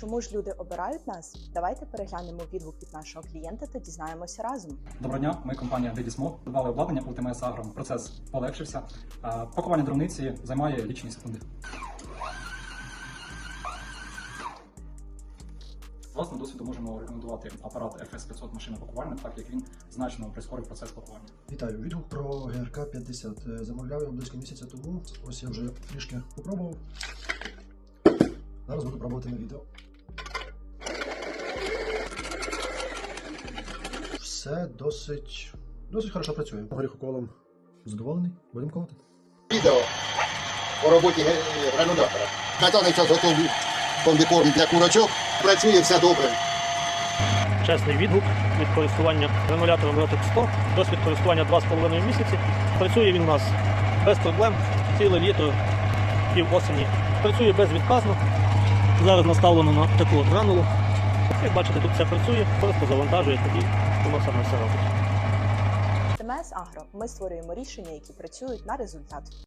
Чому ж люди обирають нас? Давайте переглянемо відгук від нашого клієнта та дізнаємося разом. Доброго дня, ми компанія Dedismo. Придбали обладнання у ТМС Агро. Процес полегшився. Пакування дровниці займає лічені секунди. З власного досвіду можемо рекомендувати апарат FS500 машина пакувальник, так як він значно прискорив процес пакування. Вітаю, відгук про ГРК 50. Е, Замовляв його близько місяця тому. Ось я вже трішки попробував. Зараз буду пробувати на відео. Все досить досить хорошо працює. Горіхоколом задоволений. Будемо колоти. відео по роботі гранулятора. На даний час готовий комбікорм для курочок. Працює все добре. Чесний відгук від користування гранулятором Rotec 100. Досвід користування 2,5 місяці. Працює він у нас без проблем, ціле літо, пів осені. Працює безвідказно. Зараз наставлено на таку от гранулу. Як бачите, тут все працює, просто завантажує, тоді воно саме все робить. ТМС Агро. Ми створюємо рішення, які працюють на результат.